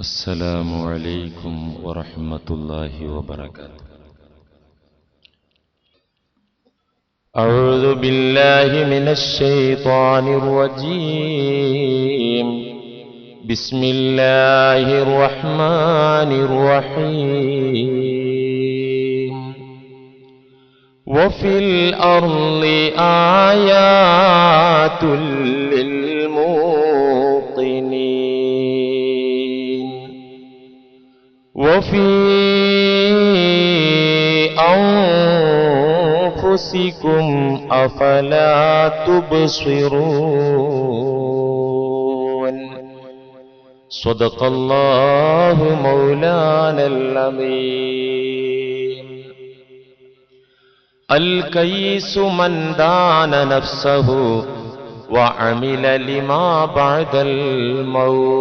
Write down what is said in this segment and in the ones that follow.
السلام عليكم ورحمة الله وبركاته. أعوذ بالله من الشيطان الرجيم. بسم الله الرحمن الرحيم. وفي الأرض آيات وفي أنفسكم أفلا تبصرون. صدق الله مولانا العظيم الكيس من دان نفسه وعمل لما بعد الموت.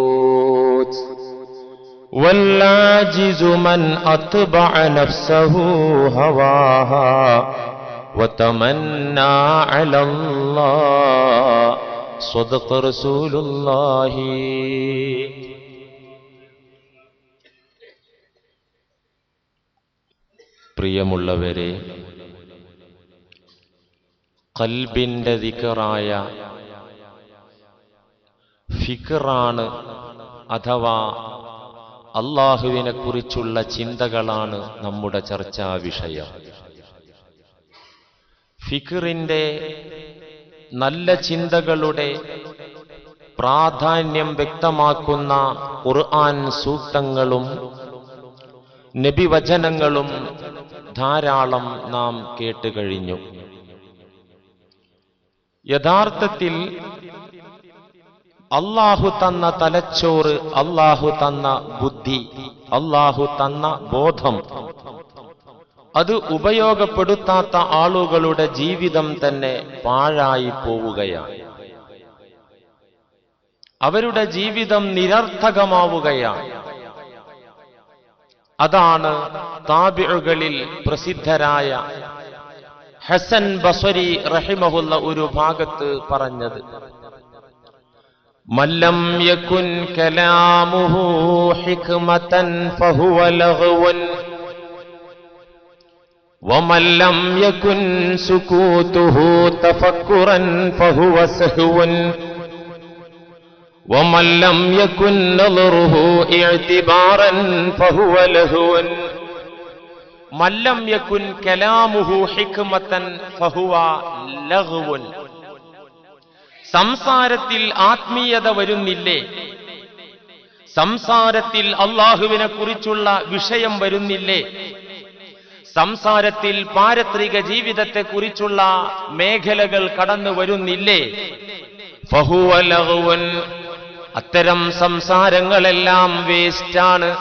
والعاجز من أتبع نفسه هواها وتمنى على الله صدق رسول الله പ്രിയമുള്ളവരെ കൽബിന്റെ ദിക്കറായ ഫിക്കറാണ് അഥവാ അള്ളാഹുവിനെ കുറിച്ചുള്ള ചിന്തകളാണ് നമ്മുടെ ചർച്ചാ വിഷയം. ഫിക്കറിന്റെ നല്ല ചിന്തകളുടെ പ്രാധാന്യം വ്യക്തമാക്കുന്ന ഖുർആൻ സൂക്തങ്ങളും നബിവചനങ്ങളും ധാരാളം നാം കേട്ടുകഴിഞ്ഞു. യഥാർത്ഥത്തിൽ അള്ളാഹു തന്ന തലച്ചോറ് അള്ളാഹു തന്ന ബുദ്ധി അള്ളാഹു തന്ന ബോധം. അത് ഉപയോഗപ്പെടുത്താത്ത ആളുകളുടെ ജീവിതം തന്നെ പാഴായി പോവുകയാണ്. അവരുടെ ജീവിതം നിരർത്ഥകമാവുകയാണ്. അതാണ് താബിഴുകളിൽ പ്രസിദ്ധരായ ഹസൻ ബസരി റഹിമഹുള്ള ഒരു ഭാഗത്ത് പറഞ്ഞത്. من لم يكن كلامه حكمة فهو لغو ومن لم يكن سكوته تفكرا فهو سهو ومن لم يكن نظره اعتبارا فهو لهو من لم يكن كلامه حكمة فهو لغو സംസാരത്തിൽ ആത്മീയത വരുന്നില്ലേ? സംസാരത്തിൽ അള്ളാഹുവിനെ കുറിച്ചുള്ള വിഷയം വരുന്നില്ലേ? സംസാരത്തിൽ പാരത്രിക ജീവിതത്തെ കുറിച്ചുള്ള മേഖലകൾ കടന്നു വരുന്നില്ലേ? അത്തരം സംസാരങ്ങളെല്ലാം വേസ്റ്റാണ്.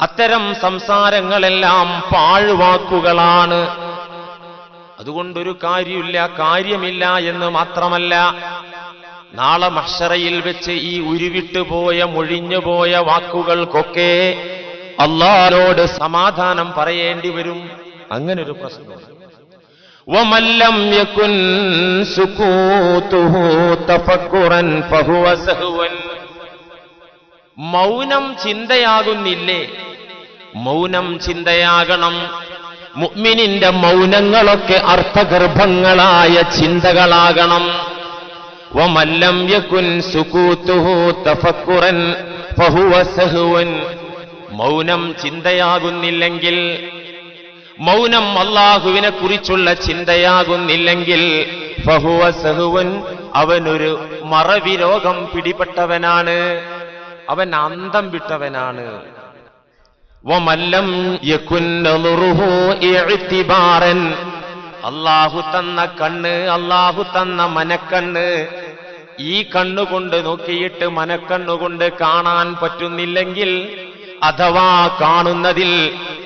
അത്തരം സംസാരങ്ങളെല്ലാം പാഴ്വാക്കുകളാണ്. അതുകൊണ്ടൊരു കാര്യമില്ല കാര്യമില്ല എന്ന് മാത്രമല്ല നാളെ മഷറയിൽ വെച്ച് ഈ ഉരുവിട്ടുപോയ മൊഴിഞ്ഞുപോയ വാക്കുകൾക്കൊക്കെ അള്ളാഹിനോട് സമാധാനം പറയേണ്ടി വരും അങ്ങനെ ഒരു പ്രശ്നം ومن لم يكن سكوته تفكرا فهو سهو മൗനം ചിന്തയാകുന്നില്ലേ മൗനം ചിന്തയാകണം മുഅ്മിനിന്റെ മൗനങ്ങളൊക്കെ അർത്ഥഗർഭങ്ങളായ ചിന്തകളാകണം. വമല്ലം യകുൻ സുകൂതുഹു തഫക്കുറൻ ഫഹുവ സഹുവൻ. മൗനം ചിന്തയാകുന്നില്ലെങ്കിൽ മൗനം അള്ളാഹുവിനെ കുറിച്ചുള്ള ചിന്തയാകുന്നില്ലെങ്കിൽ ഫഹുവ സഹുവൻ അവനൊരു മറവി രോഗം പിടിപെട്ടവനാണ്. അവൻ അന്തം വിട്ടവനാണ്. വമല്ലം അള്ളാഹു തന്ന കണ്ണ് അള്ളാഹു തന്ന മനക്കണ്ണ്. ഈ കണ്ണുകൊണ്ട് നോക്കിയിട്ട് മനക്കണ്ണുകൊണ്ട് കാണാൻ പറ്റുന്നില്ലെങ്കിൽ അഥവാ കാണുന്നതിൽ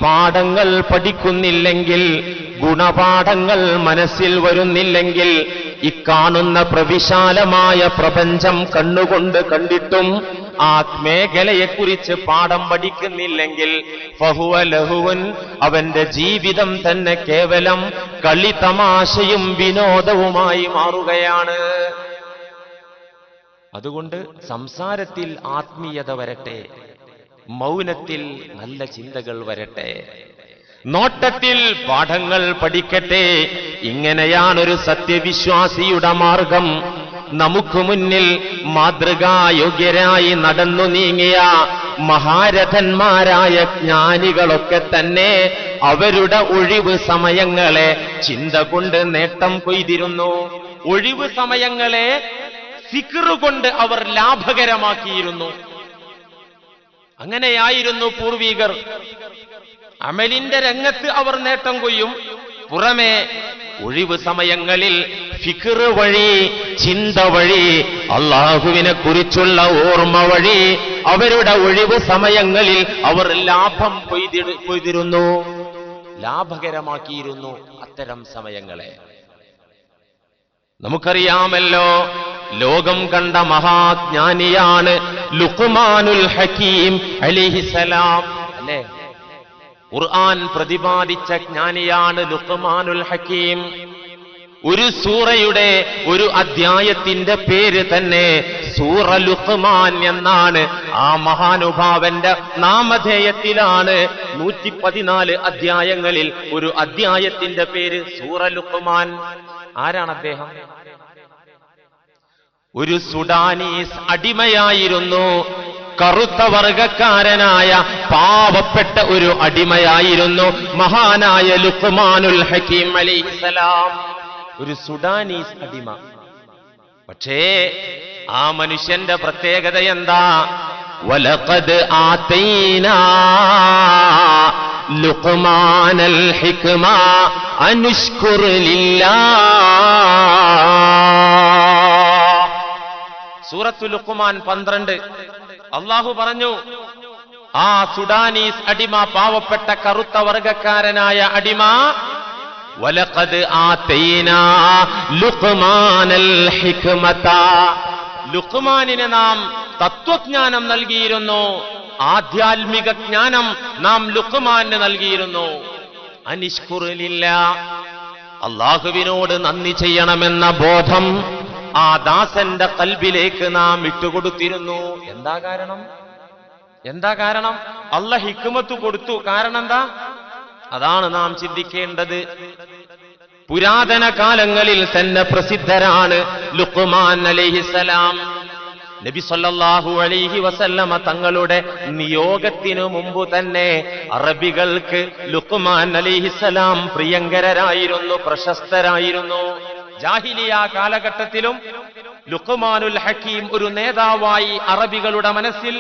പാഠങ്ങൾ പഠിക്കുന്നില്ലെങ്കിൽ ഗുണപാഠങ്ങൾ മനസ്സിൽ വരുന്നില്ലെങ്കിൽ ഇക്കാണുന്ന പ്രവിശാലമായ പ്രപഞ്ചം കണ്ണുകൊണ്ട് കണ്ടിട്ടും ആ മേഖലയെക്കുറിച്ച് പാഠം പഠിക്കുന്നില്ലെങ്കിൽ ഫഹുവ ലഹുവൻ അവന്റെ ജീവിതം തന്നെ കേവലം കളിതമാശയും വിനോദവുമായി മാറുകയാണ്. അതുകൊണ്ട് സംസാരത്തിൽ ആത്മീയത വരട്ടെ മൗനത്തിൽ നല്ല ചിന്തകൾ വരട്ടെ. നോട്ടത്തിൽ പാഠങ്ങൾ പഠിക്കട്ടെ ഇങ്ങനെയാണൊരു സത്യവിശ്വാസിയുടെ മാർഗം. നമുക്ക് മുന്നിൽ മാതൃകായോഗ്യരായി നടന്നു നീങ്ങിയ മഹാരഥന്മാരായ ജ്ഞാനികളൊക്കെ തന്നെ അവരുടെ ഒഴിവ് സമയങ്ങളെ ചിന്ത കൊണ്ട് നേട്ടം കൊയ്തിരുന്നു. ഒഴിവ് സമയങ്ങളെ സിക്റുകൊണ്ട് അവർ ലാഭകരമാക്കിയിരുന്നു. അങ്ങനെയായിരുന്നു പൂർവീകർ. അമലിന്റെ രംഗത്ത് അവർ നേട്ടം കൊയ്യും. പുറമെ ഒഴിവ് സമയങ്ങളിൽ ഫിക്ർ വഴി ചിന്ത വഴി അള്ളാഹുവിനെ കുറിച്ചുള്ള ഓർമ്മ വഴി അവരുടെ ഒഴിവ് സമയങ്ങളിൽ അവർ ലാഭം കൊയ്തിരുന്നു ലാഭകരമാക്കിയിരുന്നു അത്തരം സമയങ്ങളെ. നമുക്കറിയാമല്ലോ ലോകം കണ്ട മഹാജ്ഞാനിയാണ് ലുഹുമാനുൽ ഹക്കീം അലിഹിസലാം അല്ലേ? ഖുർആൻ പ്രതിപാദിച്ച ജ്ഞാനിയാണ് ലുഹുമാനുൽ ഹക്കീം. ഒരു സൂറയുടെ ഒരു അധ്യായത്തിന്റെ പേര് തന്നെ സൂറ ലുഖ്മാൻ എന്നാണ്. ആ മഹാനുഭാവന്റെ നാമധേയത്തിലാണ് നൂറ്റി പതിനാല് അധ്യായങ്ങളിൽ ഒരു അധ്യായത്തിന്റെ പേര് സൂറ ലുഖ്മാൻ ആരാണ് അദ്ദേഹം? ഒരു സുഡാനീസ് അടിമയായിരുന്നു. കറുത്ത വർഗക്കാരനായ പാവപ്പെട്ട ഒരു അടിമയായിരുന്നു മഹാനായ ലുഹ്മാനുൽ ഹക്കീം അലിസ്സലാം ഒരു സുഡാനീസ് അടിമ. പക്ഷേ ആ മനുഷ്യന്റെ പ്രത്യേകത എന്താ? വലഖദ് ആത്തൈന ലുക്മാനൽ ഹിക്മ അനുഷ്കുർ ലില്ലാ. സൂറത്തു ലുക്കുമാൻ പന്ത്രണ്ട്. അള്ളാഹു പറഞ്ഞു ആ സുഡാനീസ് അടിമ പാവപ്പെട്ട കറുത്ത വർഗക്കാരനായ അടിമ വലഖദ് ആതൈനാ ലുഖ്മാനൽ ഹിക്മത ലുഖ്മാനിന് നാം തത്വജ്ഞാനം നൽകിയിരുന്നു. ആധ്യാത്മിക ജ്ഞാനം നാം ലുഖ്മാന് നൽകിയിരുന്നു. അനിഷ്കുറിലില്ല അള്ളാഹുവിനോട് നന്ദി ചെയ്യണമെന്ന ബോധം ആ ദാസന്റെ കൽബിലേക്ക് നാം ഇട്ടുകൊടുത്തിരുന്നു. എന്താ കാരണം? എന്താ കാരണം? അല്ല ഹിക്കുമത്ത് കൊടുത്തു. കാരണം എന്താ? അതാണ് നാം ചിന്തിക്കേണ്ടത്. പുരാതന കാലങ്ങളിൽ തന്നെ പ്രസിദ്ധരാണ് ലുക്കുമാൻ അലൈഹിസലാം നബി സല്ലാഹു അലൈഹി വസല്ലമ തങ്ങളുടെ നിയോഗത്തിനു മുമ്പ് തന്നെ അറബികൾക്ക് ലുക്കുമാൻ അലൈഹിസലാം പ്രിയങ്കരായിരുന്നു പ്രശസ്തരായിരുന്നു. ജാഹിലിയ കാലഘട്ടത്തിലും ലുക്കുമാനുൽ ഹക്കീം ഒരു നേതാവായി അറബികളുടെ മനസ്സിൽ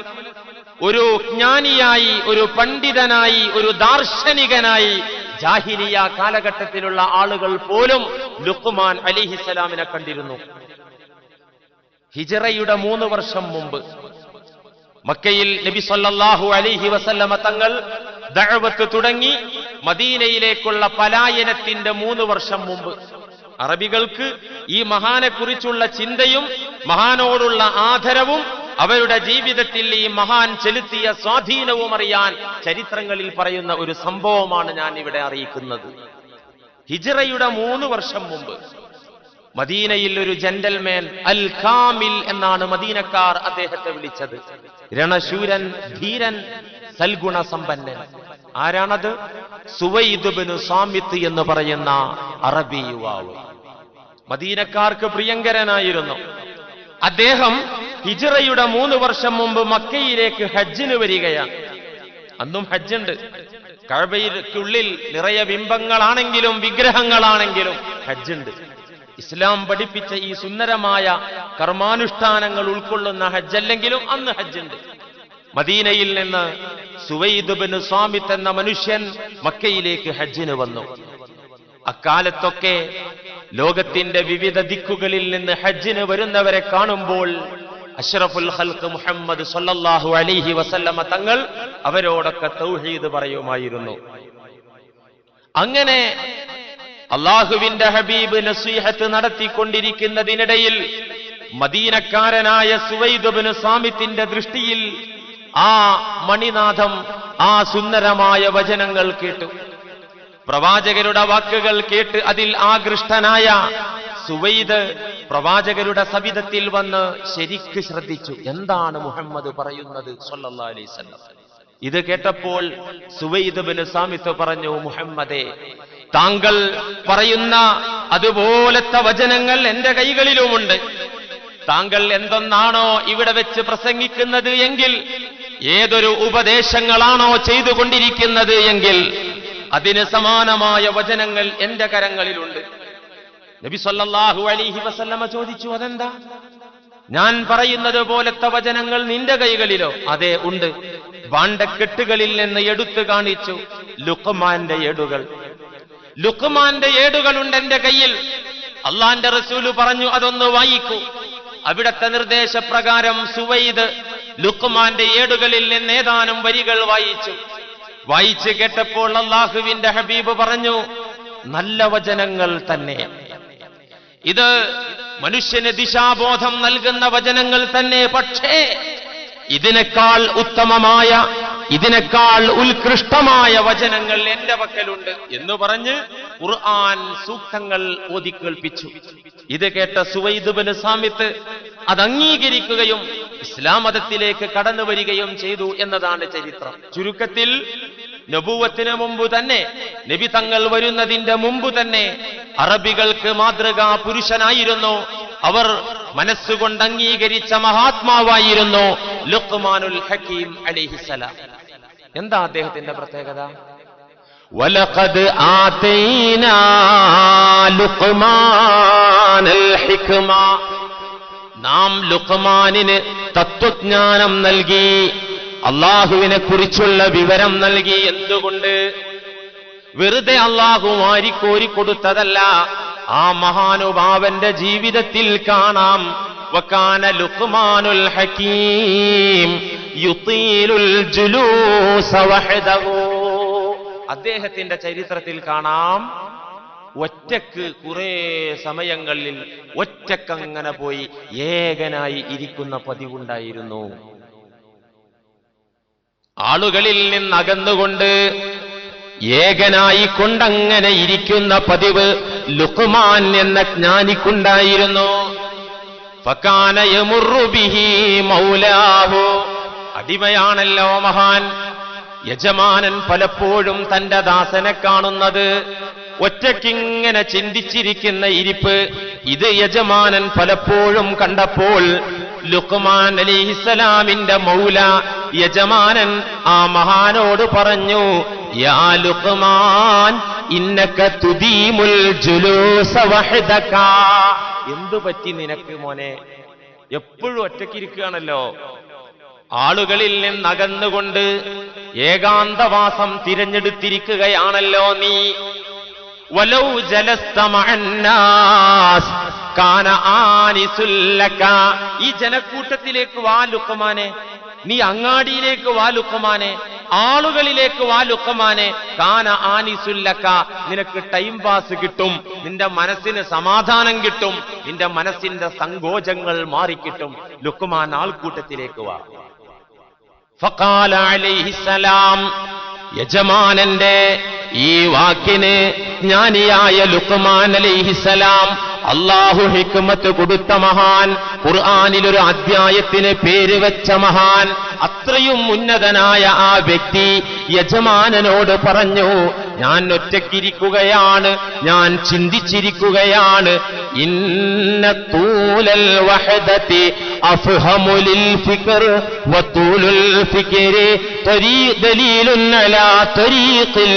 ഒരു ജ്ഞാനിയായി ഒരു പണ്ഡിതനായി ഒരു ദാർശനികനായി ജാഹിലിയ കാലഘട്ടത്തിലുള്ള ആളുകൾ പോലും ലുക്കുമാൻ അലിഹിസലാമിനെ കണ്ടിരുന്നു. ഹിജറയുടെ മൂന്ന് വർഷം മുമ്പ് മക്കയിൽ നബി സല്ലാഹു അലിഹി വസല്ലമ തങ്ങൾ ദഴവത്ത് തുടങ്ങി മദീനയിലേക്കുള്ള പലായനത്തിന്റെ മൂന്ന് വർഷം മുമ്പ്. അറബികൾക്ക് ഈ മഹാനെക്കുറിച്ചുള്ള ചിന്തയും മഹാനോടുള്ള ആദരവും അവരുടെ ജീവിതത്തിൽ ഈ മഹാൻ ചെലുത്തിയ സ്വാധീനവും അറിയാൻ ചരിത്രങ്ങളിൽ പറയുന്ന ഒരു സംഭവമാണ് ഞാൻ ഇവിടെ അറിയിക്കുന്നത്. ഹിജറയുടെ മൂന്ന് വർഷം മുമ്പ് മദീനയിൽ ഒരു ജെന്റൽമാൻ അൽ കാമിൽ എന്നാണ് മദീനക്കാർ അദ്ദേഹത്തെ വിളിച്ചത്. രണശൂരൻ ധീരൻ സൽഗുണ സമ്പന്നൻ. ആരാണത്? സുവൈദുബിനു സാമിത്ത് എന്ന് പറയുന്ന അറബി യുവാവ്. മദീനക്കാർക്ക് പ്രിയങ്കരനായിരുന്നു. അദ്ദേഹം ഹിജറയുടെ മൂന്ന് വർഷം മുമ്പ് മക്കയിലേക്ക് ഹജ്ജിന് വരികയാണ്. അന്നും ഹജ്ജുണ്ട്. കഴബയ്ക്കുള്ളിൽ നിറയെ ബിംബങ്ങളാണെങ്കിലും വിഗ്രഹങ്ങളാണെങ്കിലും ഹജ്ജുണ്ട്. ഇസ്ലാം പഠിപ്പിച്ച ഈ സുന്ദരമായ കർമാനുഷ്ഠാനങ്ങൾ ഉൾക്കൊള്ളുന്ന ഹജ്ജല്ലെങ്കിലും അന്ന് ഹജ്ജുണ്ട്. മദീനയിൽ നിന്ന് സുവൈദുബിന് സ്വാമിത്ത് എന്ന മനുഷ്യൻ മക്കയിലേക്ക് ഹജ്ജിന് വന്നു. അക്കാലത്തൊക്കെ ലോകത്തിന്റെ വിവിധ ദിക്കുകളിൽ നിന്ന് ഹജ്ജിന് വരുന്നവരെ കാണുമ്പോൾ അഷ്റഫുൽ ഹൽക്ക് മുഹമ്മദ് സല്ലല്ലാഹു അലിഹി വസല്ലമ തങ്ങൾ അവരോടൊക്കെ തൗഹീദ് പറയുമായിരുന്നു. അങ്ങനെ അള്ളാഹുവിന്റെ ഹബീബ് നസീഹത്ത് നടത്തിക്കൊണ്ടിരിക്കുന്നതിനിടയിൽ മദീനക്കാരനായ സുവൈദബിന് സ്വാമിത്തിന്റെ ദൃഷ്ടിയിൽ ആ മണിനാഥം ആ സുന്ദരമായ വചനങ്ങൾ കേട്ടു. പ്രവാചകരുടെ വാക്കുകൾ കേട്ട് അതിൽ ആകൃഷ്ടനായ സുവൈദ് പ്രവാചകരുടെ സവിധത്തിൽ വന്ന് ശരിക്ക് ശ്രദ്ധിച്ചു. എന്താണ് മുഹമ്മദ് പറയുന്നത്? ഇത് കേട്ടപ്പോൾ സുവൈദ് ബിൻ സാമിത്ത് പറഞ്ഞു മുഹമ്മദെ താങ്കൾ പറയുന്ന അതുപോലത്തെ വചനങ്ങൾ എന്റെ കൈകളിലുമുണ്ട്. താങ്കൾ എന്തൊന്നാണോ ഇവിടെ വെച്ച് പ്രസംഗിക്കുന്നത് എങ്കിൽ ഏതൊരു ഉപദേശങ്ങളാണോ ചെയ്തുകൊണ്ടിരിക്കുന്നത് എങ്കിൽ അതിന് സമാനമായ വചനങ്ങൾ എന്റെ കരങ്ങളിലുണ്ട്. നബി അലൈഹി വസല്ലമ ചോദിച്ചു അതെന്താ? ഞാൻ പറയുന്നത് പോലത്തെ വചനങ്ങൾ നിന്റെ കൈകളിലോ? അതെ ഉണ്ട്. വാണ്ടക്കെട്ടുകളിൽ നിന്ന് എടുത്തു കാണിച്ചു ലുക്മാന്റെ ഏടുകൾ. ലുക്മാന്റെ ഏടുകളുണ്ട് എന്റെ കയ്യിൽ. അള്ളാന്റെ റസൂൽ പറഞ്ഞു അതൊന്ന് വായിക്കൂ. അവിടത്തെ നിർദ്ദേശപ്രകാരം സുവൈദ് ലുക്മാന്റെ ഏടുകളിൽ നിന്ന് ഏതാനും വരികൾ വായിച്ചു. വായിച്ചു കേട്ടപ്പോൾ അള്ളാഹുവിന്റെ ഹബീബ് പറഞ്ഞു നല്ല വചനങ്ങൾ തന്നെ. ഇത് മനുഷ്യന് ദിശാബോധം നൽകുന്ന വചനങ്ങൾ തന്നെ പക്ഷേ ഇതിനേക്കാൾ ഉത്തമമായ ഇതിനേക്കാൾ ഉത്കൃഷ്ടമായ വചനങ്ങൾ എന്റെ പക്കലുണ്ട് എന്ന് പറഞ്ഞ് ഖുർആൻ സൂക്തങ്ങൾ ഓതിക്കേൾപ്പിച്ചു ഇത് കേട്ട സുവൈദുബന് സാമിത്ത് അത് അംഗീകരിക്കുകയും ഇസ്ലാം മതത്തിലേക്ക് കടന്നു വരികയും ചെയ്തു എന്നതാണ് ചരിത്രം. ചുരുക്കത്തിൽ നബൂവത്തിന് മുമ്പ് തന്നെ നബി തങ്ങൾ വരുന്നതിന്റെ മുമ്പ് തന്നെ അറബികൾക്ക് മാതൃകാ പുരുഷനായിരുന്നു അവർ മനസ്സുകൊണ്ട് അംഗീകരിച്ച മഹാത്മാവായിരുന്നു ലുക്മാനുൽ ഹക്കീം അലിഹിസലാം എന്താ അദ്ദേഹത്തിന്റെ പ്രത്യേകത ولقد آتينا لقمان الحكمة നാം ലുക്മാനിന് തത്വജ്ഞാനം നൽകി അള്ളാഹുവിനെ കുറിച്ചുള്ള വിവരം നൽകി എന്തുകൊണ്ട്? വെറുതെ അള്ളാഹു മാരിക്കോരി കൊടുത്തതല്ല. ആ മഹാനുഭാവന്റെ ജീവിതത്തിൽ കാണാം. വക്കാന ലുക്മാനുൽ ഹക്കീം യുത്തീലുൽ അദ്ദേഹത്തിന്റെ ചരിത്രത്തിൽ കാണാം. ഒറ്റയ്ക്ക് കുറെ സമയങ്ങളിൽ ഒറ്റക്കങ്ങനെ പോയി ഏകനായി ഇരിക്കുന്ന പതിവുണ്ടായിരുന്നു. ആളുകളിൽ നിന്നകന്നുകൊണ്ട് ഏകനായി കൊണ്ടങ്ങനെ ഇരിക്കുന്ന പതിവ് ലുക്കുമാൻ എന്ന ജ്ഞാനിക്കുണ്ടായിരുന്നു. മൗലാഹു. അടിമയാണല്ലോ മഹാൻ. യജമാനൻ പലപ്പോഴും തന്റെ ദാസനെ കാണുന്നത്. ഒറ്റയ്ക്കിങ്ങനെ ചിന്തിച്ചിരിക്കുന്ന ഇരിപ്പ് ഇത് യജമാനൻ പലപ്പോഴും കണ്ടപ്പോൾ ലുക്മാൻ അലിഹിസലാമിന്റെ മൗല യജമാനൻ ആ മഹാനോട് പറഞ്ഞു യാ ലുക്മാൻ ഇന്നക തുദീമുൽ ജുലൂസ വഹദക. എന്തു പറ്റി നിനക്ക് മോനെ? എപ്പോഴും ഒറ്റയ്ക്കിരിക്കുകയാണല്ലോ ആളുകളിൽ നിന്നകന്നുകൊണ്ട് ഏകാന്തവാസം തിരഞ്ഞെടുത്തിരിക്കുകയാണല്ലോ നീ. ഈ ജനക്കൂട്ടത്തിലേക്ക് വാ ലുക്കമാനെ. നീ അങ്ങാടിയിലേക്ക് വാ ലുക്കമാനെ. ആളുകളിലേക്ക് വാ ലുക്കമാനെ. കാന ആനിസുല്ലക്ക. നിനക്ക് ടൈം പാസ് കിട്ടും. നിന്റെ മനസ്സിന് സമാധാനം കിട്ടും. നിന്റെ മനസ്സിന്റെ സങ്കോചങ്ങൾ മാറിക്കിട്ടും. ലുക്കുമാൻ ആൾക്കൂട്ടത്തിലേക്ക് വാ. അലൈഹിസ്സലാം. യജമാനന്റെ ഈ വാക്കിന് ജ്ഞാനിയായ ലുക്മാൻ അലൈഹിസലാം അള്ളാഹു ഹിക്മത്ത് കൊടുത്ത മഹാൻ ഖുർആാനിലൊരു അധ്യായത്തിന് പേര് വെച്ച മഹാൻ. അത്രയും ഉന്നതനായ ആ വ്യക്തി യജമാനനോട് പറഞ്ഞു ഞാൻ ഒറ്റക്കിരിക്കുകയാണ് ഞാൻ ചിന്തിച്ചിരിക്കുകയാണ്. ഇന്ന തൂലൽ വഹദത്തി അലി തരീ ദലീലുൻ അലാ തരീഖിൽ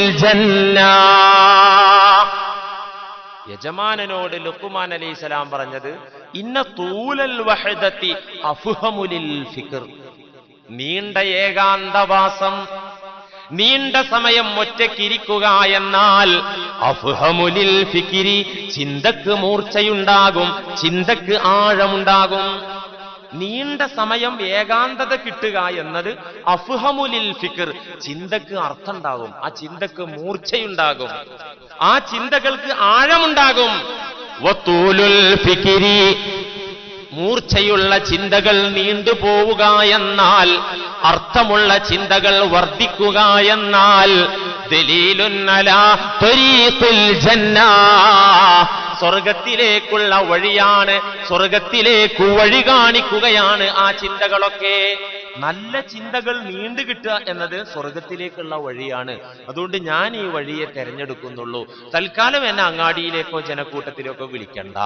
യജമാനനോട് ലുക്കുമാൻ അലൈഹിസലാം പറഞ്ഞത് ഇന്ന തൂലൽ വഹദത്തി അഫുഹമുലിൽ ഫിക്കർ നീണ്ട ഏകാന്തവാസം നീണ്ട സമയം ഒറ്റയ്ക്കിരിക്കുക എന്നാൽ അഫുഹമുലിൽ ഫിക്കിരി ചിന്തക്ക് മൂർച്ചയുണ്ടാകും ചിന്തക്ക് ആഴമുണ്ടാകും. നീണ്ട സമയം ഏകാന്തത കിട്ടുക എന്നത് അഫ്ഹമുലിൽ ഫിക്കർ ചിന്തക്ക് അർത്ഥമുണ്ടാകും. ആ ചിന്തക്ക് മൂർച്ചയുണ്ടാകും. ആ ചിന്തകൾക്ക് ആഴമുണ്ടാകും. മൂർച്ചയുള്ള ചിന്തകൾ നീണ്ടുപോവുക എന്നാൽ അർത്ഥമുള്ള ചിന്തകൾ വർദ്ധിക്കുക എന്നാൽ ദലീലുന്നല ജന്ന. സ്വർഗത്തിലേക്കുള്ള വഴിയാണ് സ്വർഗത്തിലേക്ക് വഴി കാണിക്കുകയാണ് ആ ചിന്തകളൊക്കെ. നല്ല ചിന്തകൾ നീണ്ടു കിട്ടുക എന്നത് സ്വർഗത്തിലേക്കുള്ള വഴിയാണ്. അതുകൊണ്ട് ഞാൻ ഈ വഴിയെ തെരഞ്ഞെടുക്കുന്നുള്ളൂ. തൽക്കാലം എന്നെ അങ്ങാടിയിലേക്കോ ജനക്കൂട്ടത്തിലേക്കോ വിളിക്കണ്ട.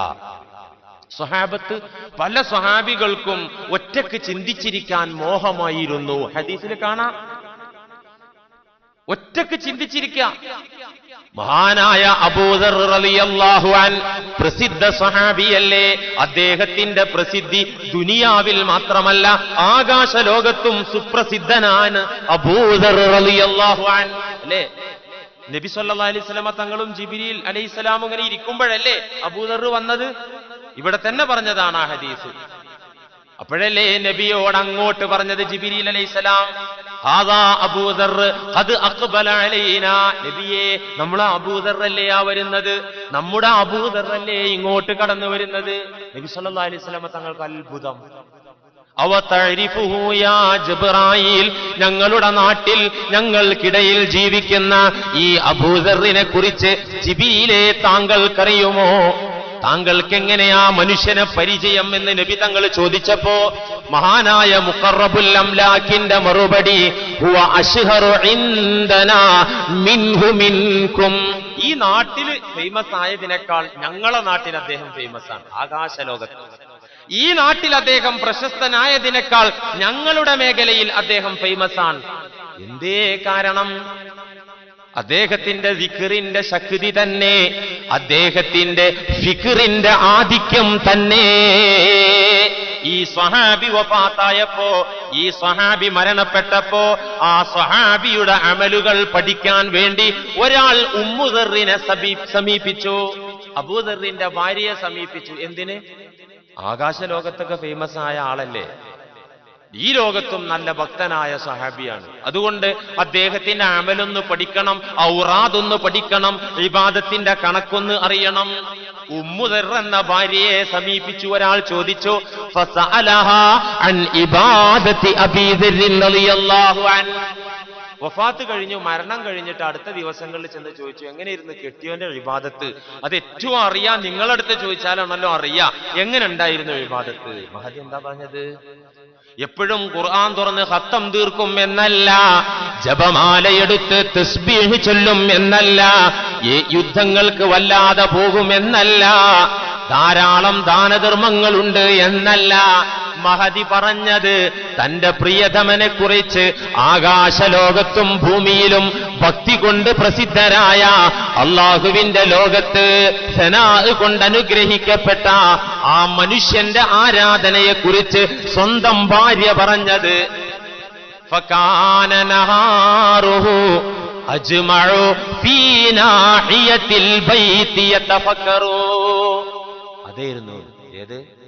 സ്വഹാബത്ത് പല സ്വഹാബികൾക്കും ഒറ്റയ്ക്ക് ചിന്തിച്ചിരിക്കാൻ മോഹമായിരുന്നു. ഹദീസിൽ കാണാം. ഒറ്റയ്ക്ക് ചിന്തിച്ചിരിക്കുക. മഹാനായ അബൂദർ അൻ പ്രസിദ്ധ സഹാബിയല്ലേ അദ്ദേഹത്തിന്റെ പ്രസിദ്ധി ദുനിയാവിൽ മാത്രമല്ല ആകാശ ലോകത്തും സുപ്രസിദ്ധനാണ് അബൂദർ അൻ. അല്ലേ? നബി സല്ലല്ലാഹു അലൈഹി വസല്ലമ തങ്ങളും ജിബിരിൽ അലൈഹിസ്സലാം ഇങ്ങനെ ഇരിക്കുമ്പോഴല്ലേ അബൂദർ വന്നത്? ഇവിടെ തന്നെ പറഞ്ഞതാണ് ആ ഹദീസ്. അപ്പോഴല്ലേ നബിയോട് അങ്ങോട്ട് പറഞ്ഞത് ജിബിരിൽ അലൈഹിസ്സലാം നമ്മളെ അബൂദർ അല്ലേ ആ വരുന്നത്? നമ്മുടെ അബൂദറല്ലേ ഇങ്ങോട്ട് കടന്നു വരുന്നത്? നബി സല്ലാ അലൈഹി തങ്ങൾക്ക് അത്ഭുതം. അവ തഴരിഫുഹു യാ ജിബ്രായിൽ ഞങ്ങളുടെ നാട്ടിൽ ഞങ്ങൾക്കിടയിൽ ജീവിക്കുന്ന ഈ അബൂദറിനെ കുറിച്ച് ജിബിയിലെ താങ്കൾക്കറിയുമോ? താങ്കൾക്ക് എങ്ങനെയാ മനുഷ്യനെ പരിചയം എന്ന് നബി തങ്ങൾ ചോദിച്ചപ്പോ മഹാനായ മുഖറബുൽ അംലാക്കിന്റെ മറുപടി ഹുവ അഷ്ഹറു മിൻഹു മിൻകും. ഈ നാട്ടിൽ ഫേമസ് ആയതിനേക്കാൾ ഞങ്ങളെ നാട്ടിൽ അദ്ദേഹം ഫേമസ് ആണ് ആകാശലോകത്ത്. ഈ നാട്ടിൽ അദ്ദേഹം പ്രശസ്തനായതിനേക്കാൾ ഞങ്ങളുടെ മേഖലയിൽ അദ്ദേഹം ഫേമസ് ആണ്. എന്തേ കാരണം? അദ്ദേഹത്തിന്റെ വിഖറിന്റെ ശക്തി തന്നെ. അദ്ദേഹത്തിന്റെ ഫിഖറിന്റെ ആധിക്യം തന്നെ. ഈ സ്വഹാബി വഫാത്തായപ്പോ ഈ സ്വഹാബി മരണപ്പെട്ടപ്പോ ആ സ്വഹാബിയുടെ അമലുകൾ പഠിക്കാൻ വേണ്ടി ഒരാൾ ഉമ്മുദറിനെ സമീ- സമീപിച്ചു. അബൂദറിന്റെ ഭാര്യയെ സമീപിച്ചു. എന്തിന്? ആകാശലോകത്തൊക്കെ ഫേമസ് ആയ ആളല്ലേ? ഈ ലോകത്തും നല്ല ഭക്തനായ സഹാബിയാണ്. അതുകൊണ്ട് അദ്ദേഹത്തിന്റെ അമലൊന്ന് പഠിക്കണം ഔറാദൊന്ന് പഠിക്കണം ഇബാദത്തിന്റെ കണക്കൊന്ന് അറിയണം. ഉമ്മുദർ എന്ന ഭാര്യയെ സമീപിച്ചു ഒരാൾ ചോദിച്ചു വഫാത്ത് കഴിഞ്ഞു മരണം കഴിഞ്ഞിട്ട് അടുത്ത ദിവസങ്ങളിൽ ചെന്ന് ചോദിച്ചു എങ്ങനെയിരുന്നു കെട്ടിയോന്റെ വിവാദത്ത് അത് ഏറ്റവും അറിയാം നിങ്ങളടുത്ത് ചോദിച്ചാലാണല്ലോ അറിയാം. എങ്ങനെ ഉണ്ടായിരുന്നു വിവാദത്ത് മഹതി എന്താ പറഞ്ഞത്? എപ്പോഴും ഖുർആൻ തുറന്ന് ഹത്തം തീർക്കും എന്നല്ല ജപമാലയെടുത്ത് തസ്ബീഹ് ചൊല്ലും എന്നല്ല ഈ യുദ്ധങ്ങൾക്ക് വല്ലാതെ പോകുമെന്നല്ല ധാരാളം ദാനധർമ്മങ്ങളുണ്ട് എന്നല്ല മഹതി പറഞ്ഞത്. തന്റെ പ്രിയതമനെ കുറിച്ച് ആകാശലോകത്തും ഭൂമിയിലും ഭക്തി കൊണ്ട് പ്രസിദ്ധരായ അള്ളാഹുവിന്റെ ലോകത്ത് സെനാ കൊണ്ട് അനുഗ്രഹിക്കപ്പെട്ട ആ മനുഷ്യന്റെ ആരാധനയെക്കുറിച്ച് സ്വന്തം ഭാര്യ പറഞ്ഞത്. ഫക്കാനനഹാറുഹു ഫീനാഹിയത്തിൽ തഫക്കറൂ അതായിരുന്നു. ഏത്?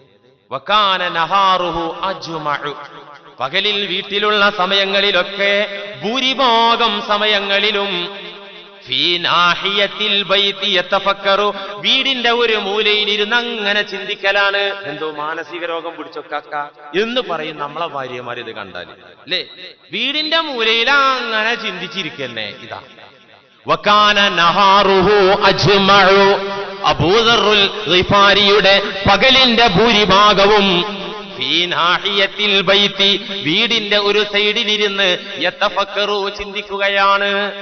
പകലിൽ വീട്ടിലുള്ള സമയങ്ങളിലൊക്കെ ഭൂരിഭാഗം സമയങ്ങളിലും വീടിന്റെ ഒരു മൂലയിൽ ഇരുന്ന് അങ്ങനെ ചിന്തിക്കലാണ്. എന്തോ മാനസിക രോഗം പിടിച്ചൊക്കാക്ക കക്ക? എന്ന് പറയും നമ്മളെ ഭാര്യമാർ ഇത് കണ്ടാൽ അല്ലേ? വീടിന്റെ മൂലയിൽ അങ്ങനെ ചിന്തിച്ചിരിക്കന്നെ. ഇതാ. വക്കാന നഹാറുഹു അജ്മഉ. അബൂദറുൽ റിഫാരിയുടെ പകലിന്റെ ഭൂരിഭാഗവും വീടിന്റെ ഒരു സൈഡിലിരുന്ന് യതഫക്കറു ചിന്തിക്കുകയാണ്.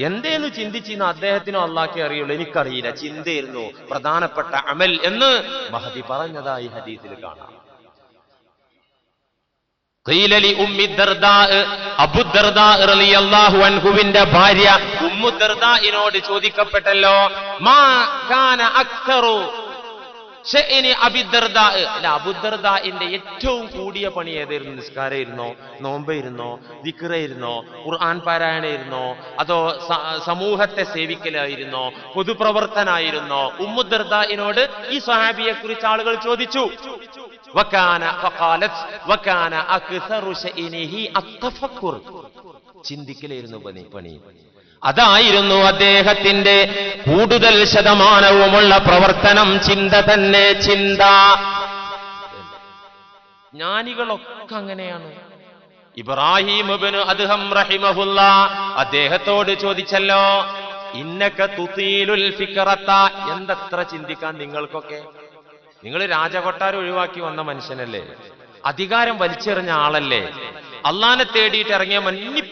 എന്തേന്ന് ചിന്തിച്ചിന്ന് അദ്ദേഹത്തിനോ അള്ളാക്കി അറിയുള്ളൂ. എനിക്കറിയില്ല. ചിന്തയായിരുന്നു. പ്രധാനപ്പെട്ട അമൽ എന്ന് മഹതി പറഞ്ഞതായി ഹദീസിൽ കാണാം. ഖീലലി ഉമ്മി ദർദാ അബു ദർദാ റളിയല്ലാഹു അൻഹുവിന്റെ ഭാര്യ ഉമ്മു ദർദാഇനോട് ചോദിക്കപ്പെട്ടല്ലോ മാ കാന അക്തറു അല്ല അബുദർദാന്റെ ഏറ്റവും കൂടിയ പണി ഏതായിരുന്നു? നിസ്കാരമായിരുന്നോ? നോമ്പായിരുന്നോ? ഇരുന്നോ ഖുർആൻ പാരായണമായിരുന്നോ? അതോ സമൂഹത്തെ സേവിക്കലായിരുന്നോ? പൊതുപ്രവർത്തനായിരുന്നോ? ഉമ്മുദർദാഇനോട് ഈ സ്വഹാബിയെ കുറിച്ച് ആളുകൾ ചോദിച്ചു. ചിന്തിക്കലായിരുന്നു പണി പണി. അതായിരുന്നു അദ്ദേഹത്തിന്റെ കൂടുതൽ ശതമാനവുമുള്ള പ്രവർത്തനം. ചിന്ത തന്നെ ചിന്ത. ജ്ഞാനികളൊക്കെ അങ്ങനെയാണ്. ഇബ്രാഹിം ഇബ്നു അദ്ഹം റഹിമഹുല്ല അദ്ദേഹത്തോട് ചോദിച്ചല്ലോ ഇന്നക്ക തുതീലുൽ ഫിക്കറത്ത എന്തത്ര ചിന്തിക്കാൻ നിങ്ങൾക്കൊക്കെ? നിങ്ങൾ രാജകൊട്ടാരം ഒഴിവാക്കി വന്ന മനുഷ്യനല്ലേ? അധികാരം വലിച്ചെറിഞ്ഞ ആളല്ലേ? അള്ളാനെ തേടിയിട്ട് ഇറങ്ങിയ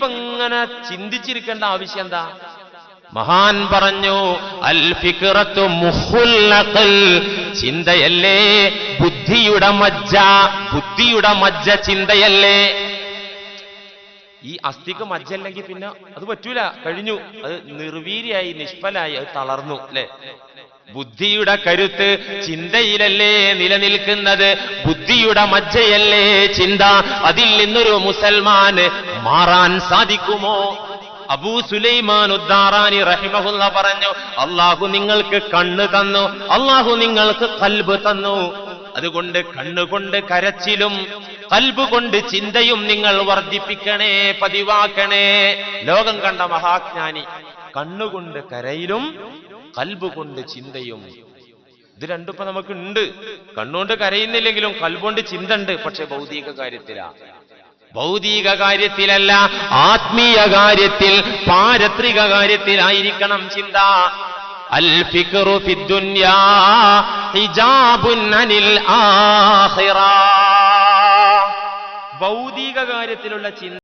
ഇങ്ങനെ ചിന്തിച്ചിരിക്കേണ്ട ആവശ്യം എന്താ? മഹാൻ പറഞ്ഞു അൽ ഫിഖറത്തു ചിന്തയല്ലേ? ബുദ്ധിയുടെ മജ്ജ ബുദ്ധിയുടെ മജ്ജ ചിന്തയല്ലേ? ഈ അസ്ഥിക്ക് മജ്ജല്ലെങ്കിൽ പിന്നെ അത് പറ്റൂല. കഴിഞ്ഞു. അത് നിർവീര്യായി നിഷ്ഫലായി അത് തളർന്നു അല്ലെ? ബുദ്ധിയുടെ കരുത്ത് ചിന്തയിലല്ലേ നിലനിൽക്കുന്നത്? ബുദ്ധിയുടെ മജ്ജയല്ലേ ചിന്ത? അതിൽ നിന്നൊരു മുസൽമാന് മാറാൻ സാധിക്കുമോ? അബൂ സുലൈമാൻ ഉദ്ദാറാനി റഹിമഹുല്ല പറഞ്ഞു അള്ളാഹു നിങ്ങൾക്ക് കണ്ണ് തന്നു അള്ളാഹു നിങ്ങൾക്ക് കൽബ് തന്നു. അതുകൊണ്ട് കണ്ണുകൊണ്ട് കരച്ചിലും കൽബ് കൊണ്ട് ചിന്തയും നിങ്ങൾ വർദ്ധിപ്പിക്കണേ പതിവാക്കണേ. ലോകം കണ്ട മഹാജ്ഞാനി കണ്ണുകൊണ്ട് കരയിലും കൽബ് കൊണ്ട് ചിന്തയും. ഇത് രണ്ടും ഇപ്പൊ നമുക്കുണ്ട്. കണ്ണുകൊണ്ട് കരയുന്നില്ലെങ്കിലും കൽബുകൊണ്ട് ചിന്ത ഉണ്ട് പക്ഷെ ഭൗതിക കാര്യത്തിലാ. ഭൗതിക കാര്യത്തിലല്ല ആത്മീയ കാര്യത്തിൽ പാരത്രിക കാര്യത്തിലായിരിക്കണം ചിന്ത. അൽ ഫിക്റു ഹിജാബുൻ അനിൽ ആഖിറ. ഭൗതിക കാര്യത്തിലുള്ള ചിന്ത